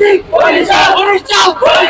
Politik! Polis! Polis! Polis!